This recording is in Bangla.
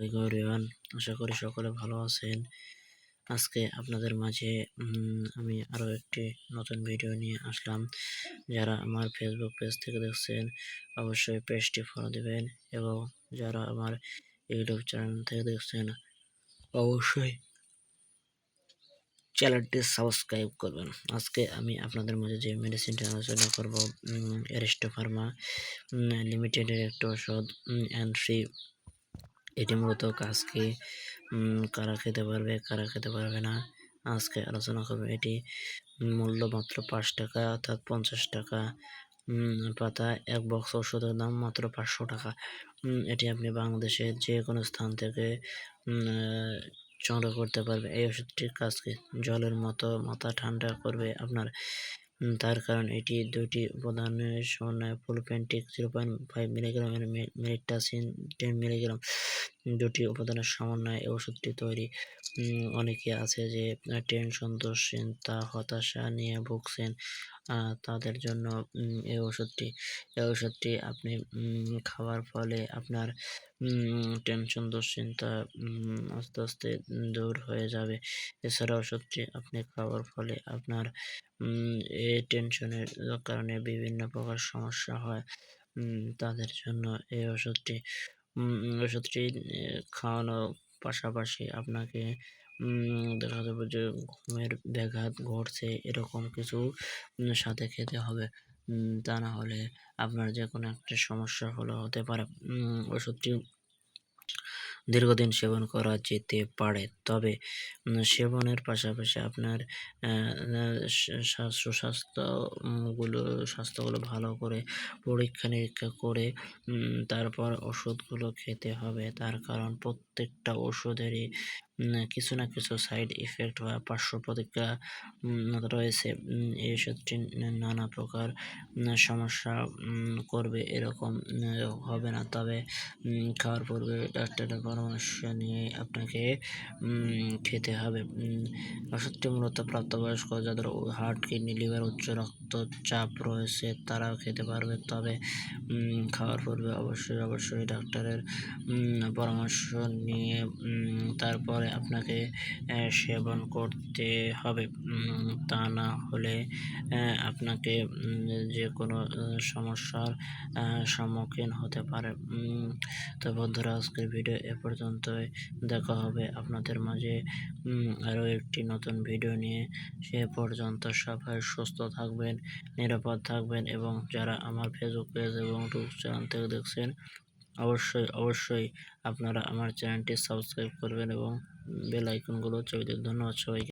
আশা করি সকলে ভালো আছেন। আজকে আপনাদের মাঝে আমি আরও একটি নতুন ভিডিও নিয়ে আসলাম। যারা আমার ফেসবুক পেজ থেকে দেখছেন, অবশ্যই পেজটি ফলো দিবেন এবং যারা আমার ইউটিউব চ্যানেল থেকে দেখছেন, অবশ্যই চ্যানেলটি সাবস্ক্রাইব করবেন। আজকে আমি আপনাদের মাঝে যে মেডিসিনটি আলোচনা করব অ্যারিস্টো ফার্মা লিমিটেডের একটি ওষুধ অ্যান্ড ফ্রি এটি মূলত কাজকে কারা খেতে পারবে, কারা খেতে পারবে না। আজকে আলোচনা করবে এটি মূল্য মাত্র পাঁচ টাকা, অর্থাৎ পঞ্চাশ টাকা। পাতা, এক বক্স ওষুধের দাম মাত্র পাঁচশো টাকা। এটি আপনি বাংলাদেশের যে কোনো স্থান থেকে সংগ্রহ করতে পারবে। এই ওষুধটির কাজকে জলের মতো মাথা ঠান্ডা করবে আপনার তার কারণ এটি দুটি উপাদানের সমন্বয়ে ফুলপেন্টিক জিরো পয়েন্ট ফাইভ মিলিগ্রাম মেরিটাসিন টেন মিলিগ্রাম দুটি উপাদানের সমন্বয়ে এই ওষুধটি তৈরি। অনেকে আছে যে টেনশন, দুশ্চিন্তা, হতাশা নিয়ে ভুগছেন তাদের জন্য এই ওষুধটি এই ওষুধটি আপনি খাওয়ার ফলে আপনার টেনশন, দুশ্চিন্তা আস্তে আস্তে দূর হয়ে যাবে। এছাড়া ওষুধটি আপনি খাওয়ার ফলে আপনার এই টেনশনের কারণে বিভিন্ন প্রকার সমস্যা হয়। তাদের জন্য এই ওষুধটি ওষুধটি খাওয়ানো পাশাপাশি আপনাকে দেখা যাবে যে ঘুমের ব্যাঘাত ঘটছে, এরকম কিছু সাথে খেতে হবে। তা না হলে আপনার যে কোনো একটা সমস্যা হলো, হতে পারে। ওষুধটি দীর্ঘদিন সেবন করা যেতে পারে। তবে সেবনের পাশাপাশি আপনার সুস্বাস্থ্যগুলো, স্বাস্থ্যগুলো ভালো করে পরীক্ষা নিরীক্ষা করে তারপর ওষুধগুলো খেতে হবে। তার কারণ প্রত্যেকটা ওষুধেরই কিছু না কিছু সাইড ইফেক্ট বা পার্শ্ব প্রতিক্রিয়া রয়েছে। এই ওষুধটি নানা প্রকার সমস্যা করবে এরকম হবে না। তবে খাওয়ার পূর্বে ডাক্তারের পরামর্শ নিয়ে আপনাকে খেতে হবে। ওষুধটি মূলত প্রাপ্তবয়স্ক যাদের হার্ট কিডনি লিভার উচ্চ রক্তচাপ রয়েছে তারাও খেতে পারবে। তবে খাওয়ার পূর্বে অবশ্যই অবশ্যই ডাক্তারের পরামর্শ নিয়ে তারপরে আপনাকে সেবন করতে হবে। তা না হলে আপনাকে যে কোনো সমস্যার সম্মুখীন হতে পারে। তো বন্ধুরা, আজকের ভিডিও এ পর্যন্তই। দেখা হবে আপনাদের মাঝে আরও একটি নতুন ভিডিও নিয়ে। সে পর্যন্ত সবাই সুস্থ থাকবেন, নিরাপদ থাকবেন এবং যারা আমার ফেসবুক পেজ এবং ইউটিউব চ্যানেল থেকে দেখছেন অবশ্যই অবশ্যই। আপনারা আমার চ্যানেলটি সাবস্ক্রাইব করবেন এবং বেল আইকনগুলো ছবিতে ধন্যবাদ সবাইকে।